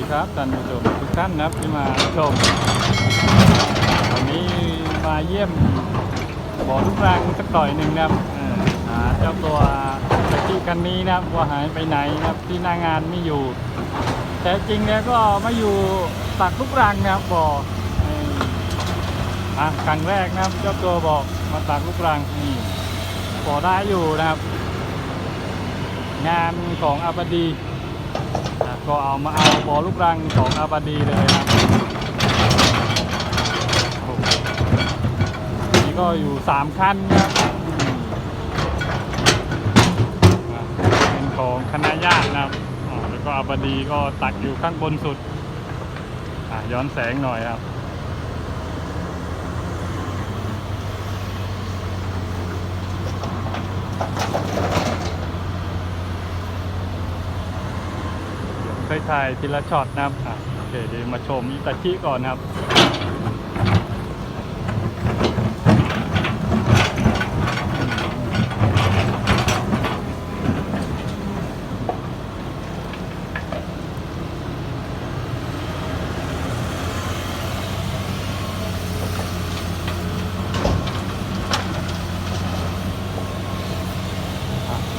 ดีครับท่านผู้ชมทุกท่านนะครับที่มาชม วันนี้มาเยี่ยมบ่อลูกรังสักหน่อยหนึ่งนะครับเอ่อหาเจ้าตัวตะกี้คันนี้นะครับว่าหายไปไหนนะครับที่หน้างานไม่อยู่ แต่จริงแล้วก็มาอยู่ตักลูกรังนะครับบ่ออ่ออะครั้งแรกนะครับเจ้าตัวบอกมาตักลูกรังนี่บ่อได้อยู่นะครับ งานของอาบดี ก็เอามาเอาบอลูกรังของอาบดีเลยนะโหนี่ก็อยู่สามคันครับอืมอะเป็นของคณะญาตินะครับแล้วก็อาบดีก็ตักอยู่ข้างบนสุดอะย้อนแสงหน่อยครับ เคยถ่ายทีละช็อตนะครับอะโอเคเดี๋ยวมาชมอิตาชิก่อนนะครับ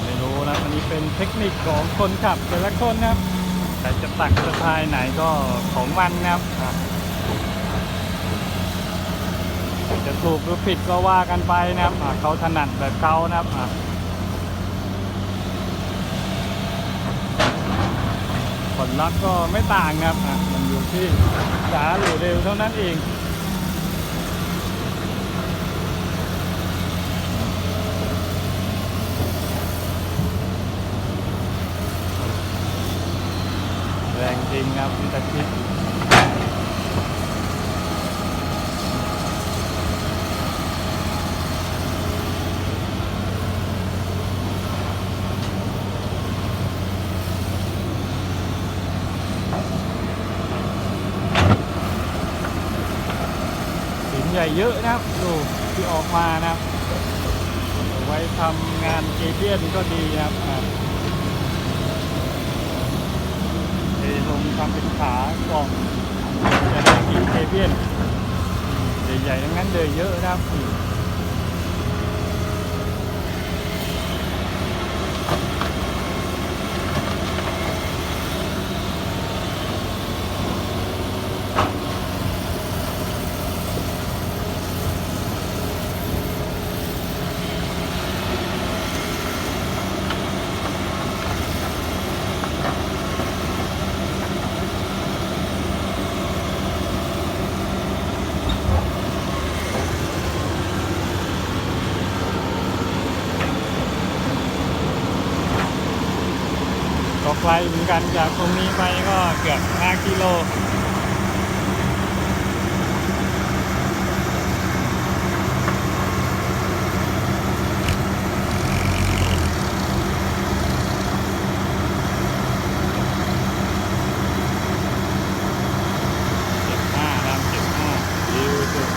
ไม่รู้นะอันนี้เป็นเทคนิคของคนขับแต่ละคนนะครับ ใครจะตักสะพายไหนก็ของมันนะครับจะถูกหรือผิดก็ว่ากันไปนะครับเขาถนัดแบบเขานะครับผลลัพธ์ก็ไม่ต่างนะครับมันอยู่ที่จ้าหรือเร็วเท่านั้นเอง แรงจริงครับพิตาชิหินให ญ่เยอะนะครับดูที่ออกมานะครับ ไว้ทำงานเอเบียนก็ดีนะครับเอลงทำเป็นขากล่องจะได้กินเทเบียนใหญ่ๆทั้งนั้นเลยเยอะนะครับ ไกลเหมือนกันจากตรงนี้ไปก็เกือบ5กิโล เจ็ดห้าน้ำเจ็ดห้าดีสุด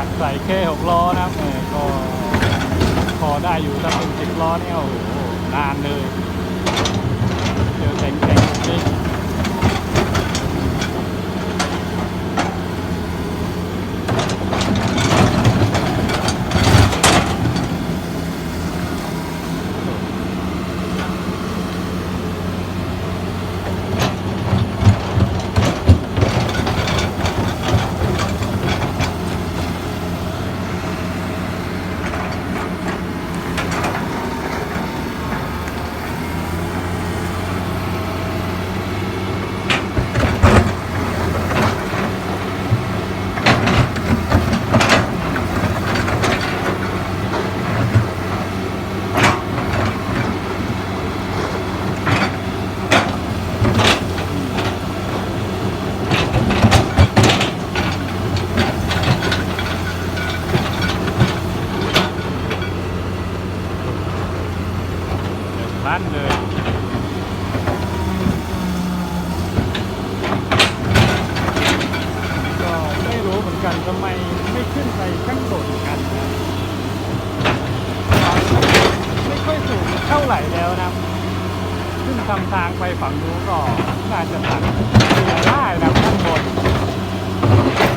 ตักใส่แค่หกล้อนะครับก็พอได้อยู่ถ้าเป็นสิบล้อเนี่ยโอ้โหนานเลยเจอแข็งแข็งๆจริง ไหร่แล้วนะขึ้นทำทางไปฝั่งนู้นก็น่าจะตัดเสียได้นะครับข้างบน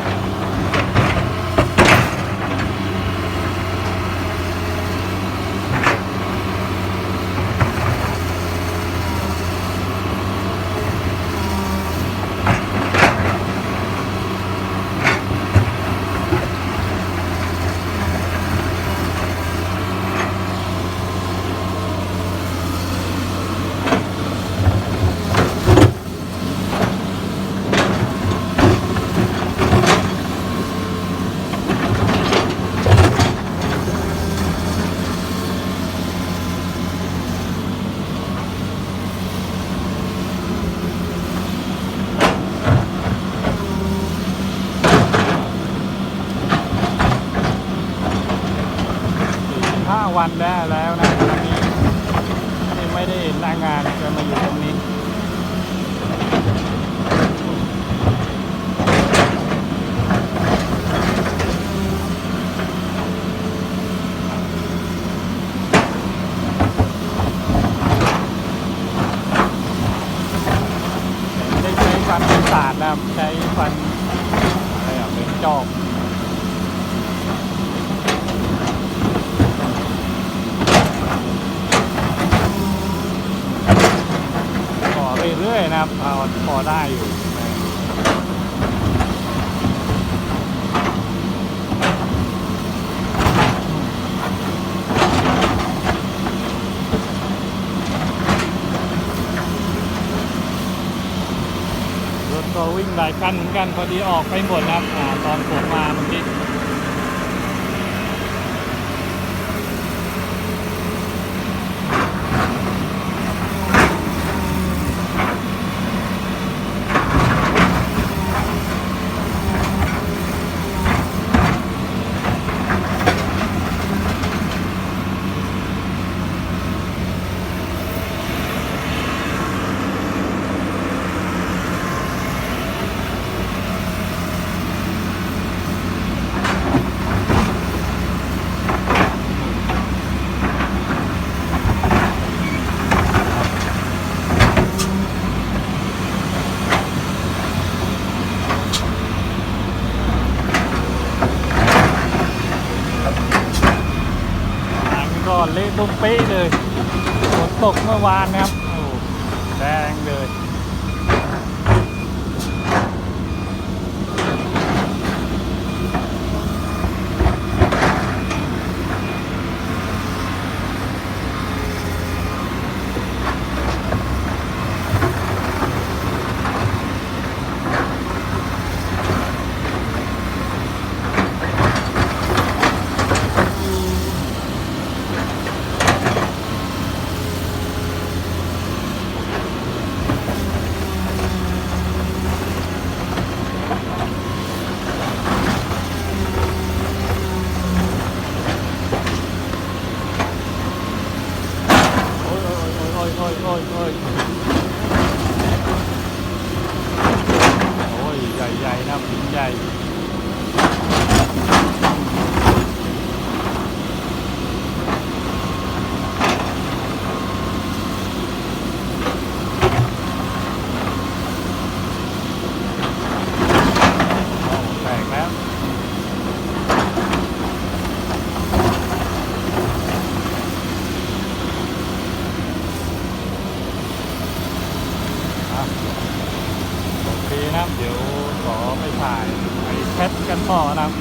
วันได้แล้วนะตอนนี้ที่ไม่ได้เห็นหน้างานจะมาอยู่ตรงนี้ ได้ใช้ฟันเป็นศาสตร์นะครับใช้ฟันอะไรอะเป็นจอบ พอเรื่อยๆนะครับพอพอได้อยู่รถก็วิ่งหลายคันเหมือนกันพอดีออกไปหมดแล้วอ่าตอนผมมาเมื่อกี้ ทาง มเป๊ะเลยฝนตกเมื่อวานนะครับ ยโอ้ยโอ้ยโอ้ยใหญ่ๆนะผินใหญ่ ครับ เดี๋ยวขอไปถ่ายไอ้แคทกันพ่อนะครับ